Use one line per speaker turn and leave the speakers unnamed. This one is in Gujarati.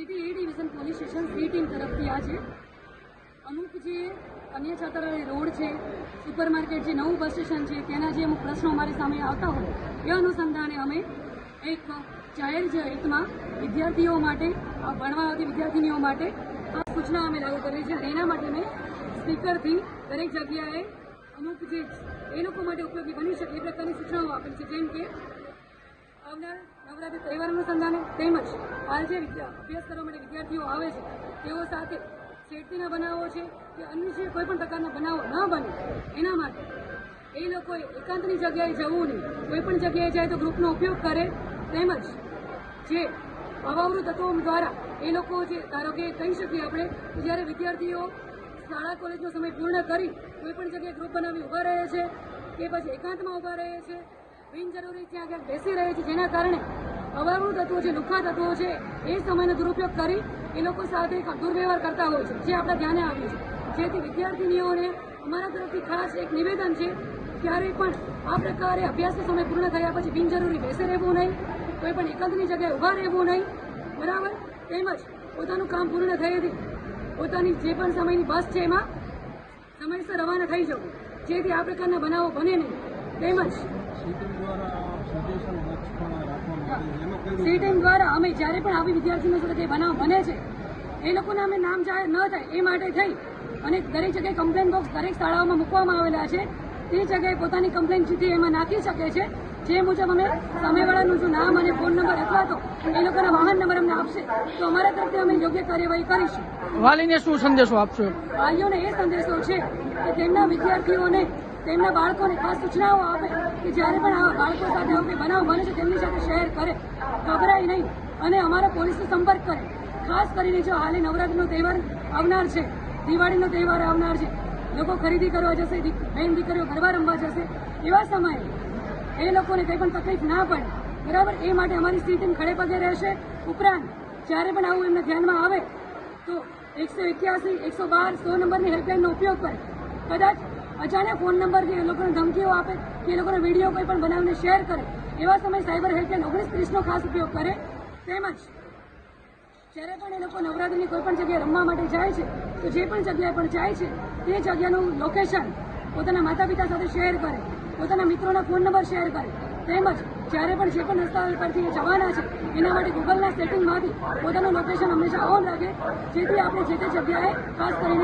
City A division police station C team તરફથી આજે અમુક જે અન્ય છાત્રાલય રોડ છે સુપર માર્કેટ જે નવું બસ સ્ટેશન છે, તેના જે અમુક પ્રશ્નો અમારી સામે આવતા હોય, એ અનુસંધાને અમે એક જાહેર હિતમાં વિદ્યાર્થીઓ માટે ભણવા આવતી વિદ્યાર્થીનીઓ માટે આ સૂચના અમે લાગુ કરી છે એના માટે મેં સ્પીકરથી દરેક જગ્યાએ અમુક જે, એ લોકો માટે ઉપયોગી બની શકે, એ પ્રકારની સૂચનાઓ આપેલી છે. જેમ કે આવનાર નવરાત્રી તહેવાર અનુસંધાને તેમજ હાલ જે અભ્યાસ કરવા માટે વિદ્યાર્થીઓ આવે છે, તેઓ સાથે છેડતીના બનાવો છે કે અન્ય જે કોઈ પ્રકારના બનાવો ન બને, એના માટે એ લોકોએ એકાંતની જગ્યાએ જવું નહીં. કોઈ જગ્યાએ જાય તો ગ્રુપનો ઉપયોગ કરે, તેમજ જે અવાવૃત તત્વો દ્વારા એ લોકો જે, ધારો કે કહી શકીએ આપણે જ્યારે વિદ્યાર્થીઓ શાળા, કોલેજનો સમય પૂર્ણ કરી કોઈ પણ જગ્યાએ ગ્રુપ બનાવી ઊભા રહે છે કે પછી એકાંતમાં ઊભા રહે છે બિનજરૂરી ત્યાં આગળ બેસી રહે છે, જેના કારણે અવાવૃત તત્વો છે લુખા તત્વો છે, એ સમયનો દુરુપયોગ કરી એ લોકો સાથે દુર્વ્યવહાર કરતા હોય છે, જે આપણા ધ્યાને આવ્યું છે. જેથી વિદ્યાર્થીનીઓને અમારા તરફથી ખાસ એક નિવેદન છે ક્યારેય પણ આ પ્રકારે અભ્યાસનો સમય પૂર્ણ થયા પછી બિનજરૂરી બેસી રહેવું નહીં, કોઈ પણ એકાંતની જગ્યાએ ઊભા રહેવું નહીં, બરાબર? તેમજ પોતાનું કામ પૂર્ણ થયેથી પોતાની જે પણ સમયની બસ છે એમાં સમયસર રવાના થઈ જવું જેથી આ પ્રકારના બનાવો બને નહીં. તેમજ સી ટીમ દ્વારા અમે જ્યારે પણ આવી વિદ્યાર્થીઓ સાથે બનાવ બને છે એ લોકોને અમે નામ જાહેર ન થાય એ માટે થઈ અને દરેક જગ્યાએ કમ્પ્લેન બોક્સ દરેક શાળાઓમાં મૂકવામાં આવેલા છે. તે જગ્યાએ પોતાની કમ્પ્લેન ચીઠી એમાં નાખી શકે છે. જે મુજબ અમે સામેવાળાનું જો નામ અને ફોન નંબર અથવા તો એ લોકોના વાહન નંબર અમને આપશે તો અમારા તરફથી અમે યોગ્ય કાર્યવાહી કરીશું.
વાલીને શું સંદેશો આપશો?
વાલીઓને એ સંદેશો છે કે તેમના વિદ્યાર્થીઓને તેમના બાળકોને ખાસ સૂચનાઓ આપે કે જ્યારે પણ આ બાળકો સાથે આવો બનાવ બને છે, તેમની સાથે શેર કરે. ગભરાય નહીં અને અમારા પોલીસનો સંપર્ક કરે. ખાસ કરીને જો હાલે નવરાત્રીનો તહેવાર આવનાર છે, દિવાળીનો તહેવાર આવનાર છે, લોકો ખરીદી કરવા જશે બહેન દીકરીઓ ગરબા રમવા જશે, એવા સમયે એ લોકોને કંઈ પણ તકલીફ ના પડે. બરાબર? એ માટે અમારી સી ટીમ ખડે પગે રહેશે. ઉપરાંત, જ્યારે પણ આવું એમને ધ્યાનમાં આવે, તો એકસો એક્યાસી, એકસો બાર, સો નંબરની હેલ્પલાઇનનો ઉપયોગ કરે. કદાચ અજાણ્યા ફોન નંબરથી એ લોકોને ધમકીઓ આપે કે એ લોકોનો વીડિયો કોઈ પણ બનાવીને શેર કરે, એવા સમયે સાયબર હેલ્પલાઇન ઓગણીસ ત્રીસનો ખાસ ઉપયોગ કરે, તેમજ જ્યારે પણ એ લોકો નવરાત્રિની કોઈ પણ જગ્યાએ રમવા માટે જાય છે, તો જે પણ જગ્યાએ પણ જાય છે, તે જગ્યાનું લોકેશન પોતાના માતા પિતા સાથે શેર કરે, પોતાના મિત્રોના ફોન નંબર શેર કરે, તેમજ જ્યારે પણ જે પણ રસ્તા પરથી જવાના છે, એના માટે ગૂગલના સેટિંગમાંથી પોતાનું લોકેશન હંમેશા ઓન રાખે, જેથી આપણે જે તે જગ્યાએ ખાસ કરીને